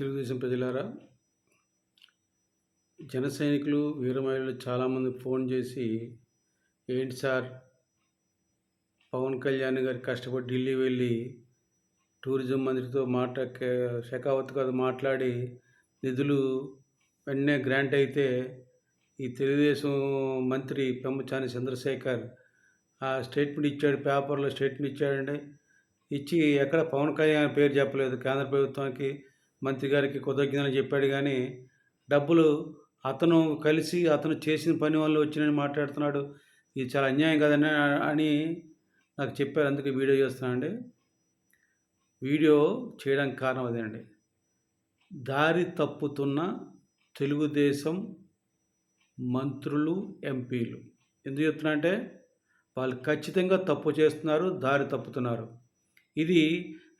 తెలుగుదేశం ప్రజలారా జన సైనికులు వీరమహిళలు చాలామంది ఫోన్ చేసి ఏంటి సార్? పవన్ కళ్యాణ్ గారు కష్టపడి ఢిల్లీ వెళ్ళి టూరిజం మంత్రితో మాట షెకావత్ గారు మాట్లాడి నిధులు వెంటనే గ్రాంట్ అయితే ఈ తెలుగుదేశం మంత్రి పెమ్మచాని చంద్రశేఖర్ ఆ స్టేట్మెంట్ ఇచ్చాడు పేపర్లో స్టేట్మెంట్ ఇచ్చాడండి. ఇచ్చి ఎక్కడ పవన్ కళ్యాణ్ పేరు చెప్పలేదు కేంద్ర ప్రభుత్వానికి. మంత్రి గారికి కృతజ్ఞతలు చెప్పాడు కానీ డబ్బులు అతను కలిసి అతను చేసిన పని వల్ల వచ్చినని మాట్లాడుతున్నాడు. ఇది చాలా అన్యాయం కదని అని నాకు చెప్పారు. అందుకే వీడియో చేస్తున్నానండి వీడియో చేయడానికి కారణం అదేనండి. దారి తప్పుతున్న తెలుగుదేశం మంత్రులు ఎంపీలు. ఎందుకు చెప్తున్నా అంటే వాళ్ళు ఖచ్చితంగా తప్పు చేస్తున్నారు దారి తప్పుతున్నారు. ఇది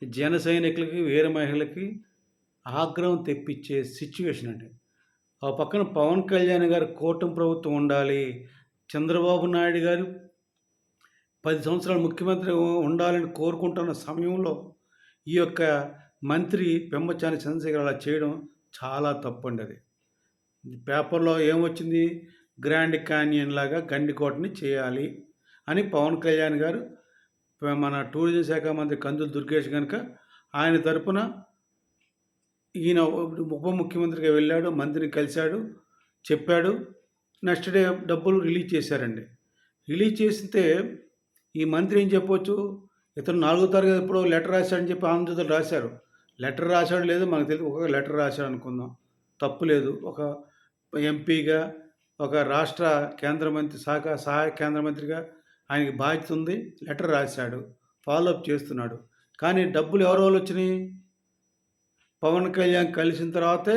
జన సైనికులకి వీర మహిళలకి ఆగ్రహం తెప్పించే సిచ్యువేషన్ అండి. ఆ పక్కన పవన్ కళ్యాణ్ గారు కూటమి ప్రభుత్వం ఉండాలి చంద్రబాబు నాయుడు గారు పది సంవత్సరాలు ముఖ్యమంత్రి ఉండాలని కోరుకుంటున్న సమయంలో ఈ యొక్క మంత్రి పెమ్మచాని చంద్రశేఖర్ అలా చేయడం చాలా తప్పండి అది. పేపర్లో ఏమొచ్చింది? గ్రాండ్ క్యానియన్ లాగా గండికోటని చేయాలి అని పవన్ కళ్యాణ్ గారు మన టూరిజం శాఖ మంత్రి కందులు దుర్గేష్ కనుక ఆయన తరపున ఈయన ఉప ముఖ్యమంత్రిగా వెళ్ళాడు మంత్రిని కలిశాడు చెప్పాడు. నెక్స్ట్ డే డబ్బులు రిలీజ్ చేశారండి. రిలీజ్ చేస్తే ఈ మంత్రి ఏం చెప్పొచ్చు? ఇతను నాలుగో తరగతి ఎప్పుడో లెటర్ రాశాడని చెప్పి ఆంధ్రజ్యోతులు రాశారు. లెటర్ రాశాడు లేదు మనకు తెలియదు. ఒక లెటర్ రాశాడు అనుకుందాం. తప్పు లేదు. ఒక ఎంపీగా ఒక రాష్ట్ర కేంద్ర మంత్రి శాఖ సహాయ కేంద్ర మంత్రిగా ఆయనకి బాధ్యత ఉంది. లెటర్ రాశాడు. ఫాలోఅప్ చేస్తున్నాడు. కానీ డబ్బులు ఎవరి వాళ్ళు వచ్చినాయి? పవన్ కళ్యాణ్ కలిసిన తర్వాతే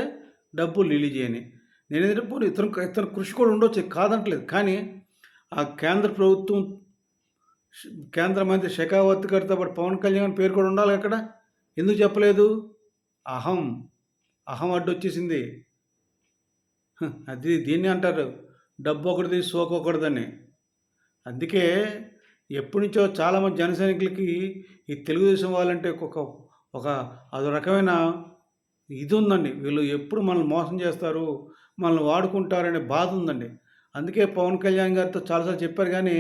డబ్బులు రిలీజ్ అయినాయి. నేను ఏంటంటే ఇతను ఇతను కృషి కూడా ఉండొచ్చు కాదంటలేదు. కానీ ఆ కేంద్ర ప్రభుత్వం కేంద్ర మంత్రి షెకావత్ గారితో పాటు పవన్ కళ్యాణ్ పేరు కూడా ఉండాలి అక్కడ. ఎందుకు చెప్పలేదు? అహం అహం అడ్డు వచ్చేసింది. అది దీన్ని అంటారు. డబ్బు ఒకటిది సోకు ఒకటిదని. అందుకే ఎప్పటి నుంచో చాలామంది జన సైనికులకి ఈ తెలుగుదేశం వాళ్ళంటే ఒక ఒక అదో రకమైన ఇది ఉందండి వీళ్ళు ఎప్పుడు మనల్ని మోసం చేస్తారు మనల్ని వాడుకుంటారనే బాధ ఉందండి అందుకే పవన్ కళ్యాణ్ గారితో చాలాసార్లు చెప్పారు కానీ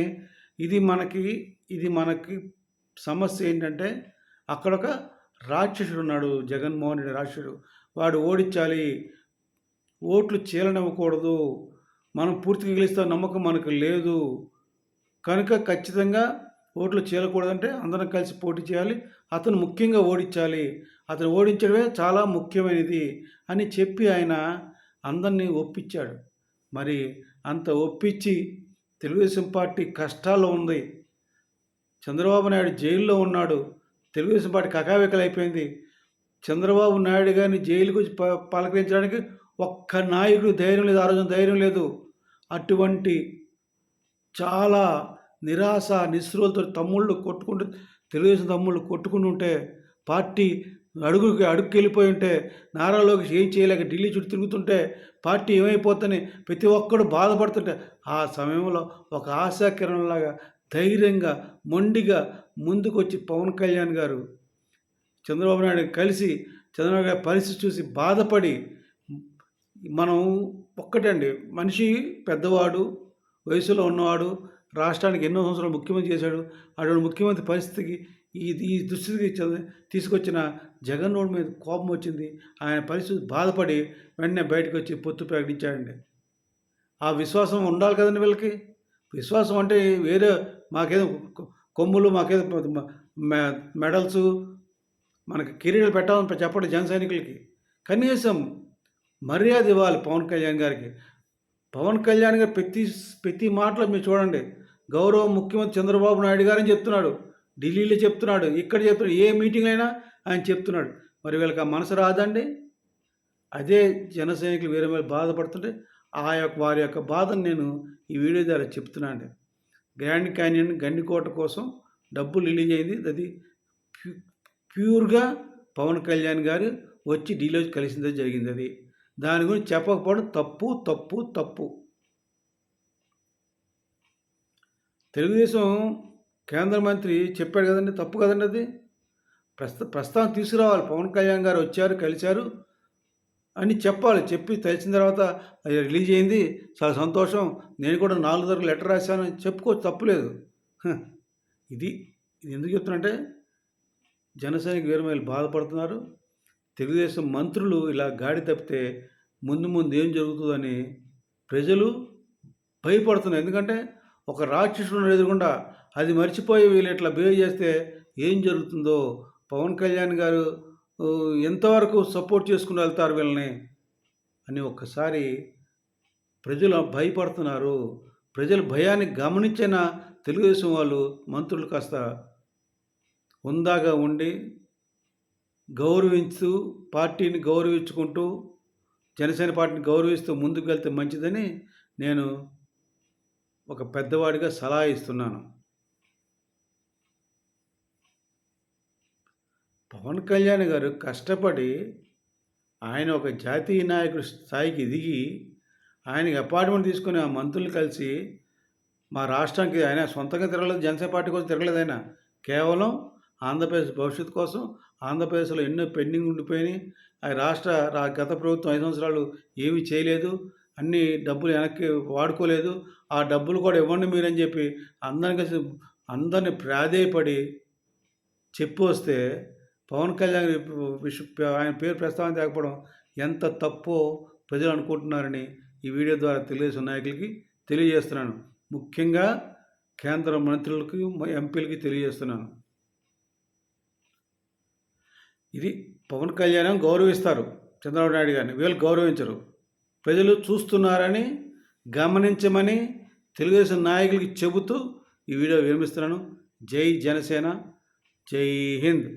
ఇది మనకి ఇది మనకి సమస్య ఏంటంటే అక్కడ ఒక రాక్షసుడు ఉన్నాడు జగన్మోహన్ రెడ్డి రాక్షసుడు. వాడు ఓడించాలి ఓట్లు చీలనివ్వకూడదు మనం పూర్తిగా గెలుస్తాం నమ్మకం మనకు లేదు. కనుక ఖచ్చితంగా ఓట్లు చేరకూడదంటే అందరం కలిసి పోటీ చేయాలి అతను ముఖ్యంగా ఓడించాలి. అతను ఓడించడమే చాలా ముఖ్యమైనది అని చెప్పి ఆయన అందరినీ ఒప్పించాడు. మరి అంత ఒప్పించి తెలుగుదేశం పార్టీ కష్టాల్లో ఉంది. చంద్రబాబు నాయుడు జైల్లో ఉన్నాడు. తెలుగుదేశం పార్టీ కకావికలైపోయింది. చంద్రబాబు నాయుడు గారిని జైలుకు ప పలకరించడానికి ఒక్క నాయకుడు ధైర్యం లేదు ఆ రోజున ధైర్యం లేదు. అటువంటి చాలా నిరాశ నిస్సులతో తమ్ముళ్ళు కొట్టుకుంటూ తెలుగుదేశం తమ్ముళ్ళు కొట్టుకుంటూ ఉంటే పార్టీ అడుగుకి అడుగుకి వెళ్ళిపోయి ఉంటే నారాలోకి ఏం చేయలేక ఢిల్లీ చుట్టూ తిరుగుతుంటే పార్టీ ఏమైపోతుందని ప్రతి ఒక్కడు బాధపడుతుంటే ఆ సమయంలో ఒక ఆశాకిరణలాగా ధైర్యంగా మొండిగా ముందుకొచ్చి పవన్ కళ్యాణ్ గారు చంద్రబాబు నాయుడు కలిసి చంద్రబాబు గారి పరిస్థితి చూసి బాధపడి మనం ఒక్కటండి మనిషి పెద్దవాడు వయసులో ఉన్నవాడు రాష్ట్రానికి ఎన్నో సంవత్సరాలు ముఖ్యమంత్రి చేశాడు. అటువంటి ముఖ్యమంత్రి పరిస్థితికి ఈ ఈ దుస్థితికి తీసుకొచ్చిన జగన్మోహన్ మీద కోపం వచ్చింది. ఆయన పరిస్థితి బాధపడి వెంటనే బయటకు వచ్చి పొత్తు ప్రకటించాడండి. ఆ విశ్వాసం ఉండాలి కదండి వీళ్ళకి. విశ్వాసం అంటే వేరే మాకేదో కొమ్ములు మాకేదో మె- మెడల్స్ మనకి కిరీటాలు పెట్టాలని చెప్పండి జన సైనికులకి. కనీసం మర్యాద ఇవ్వాలి పవన్ కళ్యాణ్ గారికి. పవన్ కళ్యాణ్ గారు ప్రతి ప్రతి మాటలో మీరు చూడండి. గౌరవ ముఖ్యమంత్రి చంద్రబాబు నాయుడు గారని చెప్తున్నాడు. ఢిల్లీలో చెప్తున్నాడు. ఇక్కడ చెప్తున్నాడు. ఏ మీటింగ్ అయినా ఆయన చెప్తున్నాడు. మరి వీళ్ళకి ఆ మనసు రాదండి? అదే జన సైనికులు వేరే వేరే బాధపడుతుంటే ఆ యొక్క వారి యొక్క బాధను నేను ఈ వీడియో ద్వారా చెప్తున్నాను అండి. గ్రాండ్ క్యానియన్ గండికోట కోసం డబ్బులు రిలీజ్ అయింది. అది ప్యూ- ప్యూర్గా పవన్ కళ్యాణ్ గారు వచ్చి డీలో వచ్చి కలిసిందే జరిగింది అది. దాని గురించి చెప్పకపోవడం తప్పు తప్పు తప్పు. తెలుగుదేశం కేంద్ర మంత్రి చెప్పాడు కదండి తప్పు కదండి అది? ప్రస్త ప్రస్తావన తీసుకురావాలి. పవన్ కళ్యాణ్ గారు వచ్చారు కలిశారు అని చెప్పాలి. చెప్పి తెలిసిన తర్వాత అది రిలీజ్ అయింది. చాలా సంతోషం. నేను కూడా నాలుగు తరగతి లెటర్ రాశాను. అని చెప్పుకోవచ్చు తప్పులేదు ఇది ఇది ఎందుకు చెప్తున్నంటే జనసేనకి వేరు బాధపడుతున్నారు. తెలుగుదేశం మంత్రులు ఇలా గాడి తప్పితే ముందు ముందు ఏం జరుగుతుందని ప్రజలు భయపడుతున్నారు. ఎందుకంటే ఒక రాక్షసుడు ఎదురుకుండా అది మర్చిపోయి వీళ్ళు ఇట్లా బిహేవ్ చేస్తే ఏం జరుగుతుందో? పవన్ కళ్యాణ్ గారు ఎంతవరకు సపోర్ట్ చేసుకుని వెళ్తారు వీళ్ళని? అని ఒక్కసారి ప్రజలు భయపడుతున్నారు. ప్రజల భయాన్ని గమనించిన తెలుగుదేశం వాళ్ళు మంత్రులు కాస్త ఉందాగా ఉండి గౌరవించు పార్టీని గౌరవించుకుంటూ జనసేన పార్టీని గౌరవిస్తూ ముందుకు వెళ్తే మంచిదని నేను ఒక పెద్దవాడిగా సలహా ఇస్తున్నాను. పవన్ కళ్యాణ్ గారు కష్టపడి ఆయన ఒక జాతీయ నాయకుడి స్థాయికి ఎదిగి ఆయనకి అపార్ట్మెంట్ తీసుకుని ఆ మంత్రులు కలిసి మా రాష్ట్రానికి ఆయన సొంతంగా తిరగలేదు జనసేన పార్టీ కోసం తిరగలేదు ఆయన. కేవలం ఆంధ్రప్రదేశ్ భవిష్యత్తు కోసం ఆంధ్రప్రదేశ్లో ఎన్నో పెండింగ్ ఉండిపోయినాయి. ఆ రాష్ట్ర గత ప్రభుత్వం ఐదు సంవత్సరాలు ఏమీ చేయలేదు. అన్ని డబ్బులు వెనక్కి వాడుకోలేదు. ఆ డబ్బులు కూడా ఇవ్వండి మీరని చెప్పి అందరిని కలిసి అందరిని ప్రాధేయపడి చెప్పి వస్తే పవన్ కళ్యాణ్ విష ఆయన పేరు ప్రస్తావన తేకపోవడం ఎంత తప్పో ప్రజలు అనుకుంటున్నారని ఈ వీడియో ద్వారా తెలుగుదేశం నాయకులకి తెలియజేస్తున్నాను. ముఖ్యంగా కేంద్ర మంత్రులకి ఎంపీలకి తెలియజేస్తున్నాను. ఇది పవన్ కళ్యాణ్ గౌరవిస్తారు. చంద్రబాబు నాయుడు గారిని వీళ్ళు గౌరవించరు. ప్రజలు చూస్తున్నారని గమనించమని తెలుగుదేశం నాయకులకి చెబుతూ ఈ వీడియో విరమిస్తున్నాను జై జనసేన జై హింద్.